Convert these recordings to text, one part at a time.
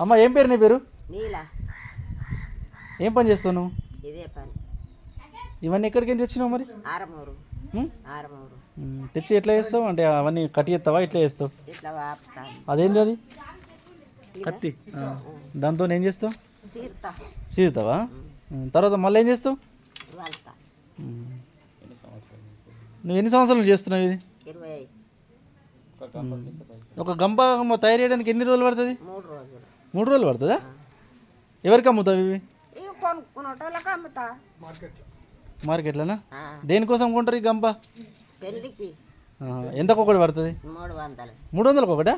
అమ్మ ఏం పేరు నీ పేరు? నీలా. ఏం పని చేస్తావు నువ్వు? ఇదే పని. ఇవన్నీ ఎక్కడికి తెచ్చినావు మరి? ఆరమూరు? ఆరమూరు. తెచ్చి ఎట్లా చేస్తావు? అంటే అవన్నీ కట్టి ఎత్తావా ఎట్లా చేస్తావు? ఇట్లా అదేంటి అది? కత్తి. దాంతో ఏం చేస్తావు? చీరుతావా? తర్వాత మళ్ళీ ఏం చేస్తావు. నువ్వు ఎన్ని సంవత్సరాలు చేస్తున్నావు ఇది? ఒక గంప తయారు చేయడానికి ఎన్ని రోజులు పడుతుంది? మూడు రోజులు పడుతుందా? ఎవరికి అమ్ముతావు ఇవి? అమ్ముతా. మార్కెట్లోనా? దేనికోసం కొంటారు ఈ గంప? పెళ్ళికి. ఎంతకు ఒకటి పడుతుంది? మూడు వందలు. మూడు వందలకు ఒకటా?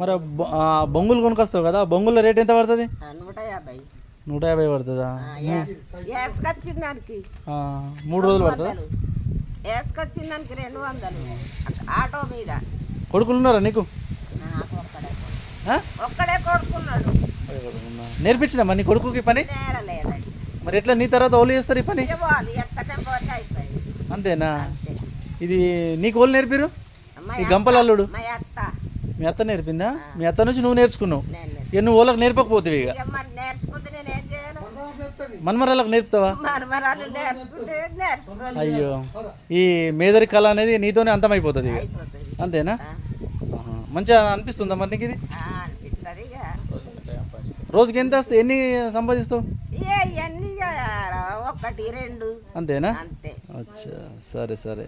మరి బొంగులు కొనుకొస్తావు కదా బొంగుల రేట్ ఎంత పడుతుంది? నూట యాభై. నూట యాభై పడుతుందా? దానికి. మూడు రోజులు పడుతుందా? దానికి రెండు వందలు. ఆటో మీద. కొడుకులు ఉన్నారా నీకు? ఒక్కడే కొడుకున్నాడు. నేర్పించినా నీ కొడుకుకి పని? నేరలేదండి. మరి ఎట్లా నీ తర్వాత ఓళ్ళు చేస్తారు ఈ పని? అంతేనా? అంతే. ఇది నీకు ఓళ్ళు నేర్పిరు? ఈ అత్త- గంపల అల్లుడు మా అత్త నేర్పిందా? మీ అత్త నుంచి నువ్వు నేర్చుకున్నావు? నేను నేర్చు- ఇక నువ్వు వాళ్ళకి నేర్పకపోతే ఇక? మన్మరాలకు నేర్పుతావా? అయ్యో. ఈ మేదరి కళ అనేది నీతోనే అంతమైపోతుంది అంతేనా. మంచిగా అనిపిస్తుందా మరి నీకు ఇది? ఆ, అనిపిస్తుంది ఇక. రోజుకి ఎంత వస్తాయి? ఎన్ని సంపాదిస్తావు? ఇవన్నీ ఒకటి రెండు. అంతేనా? అంతే. అచ్చా సరే సరే.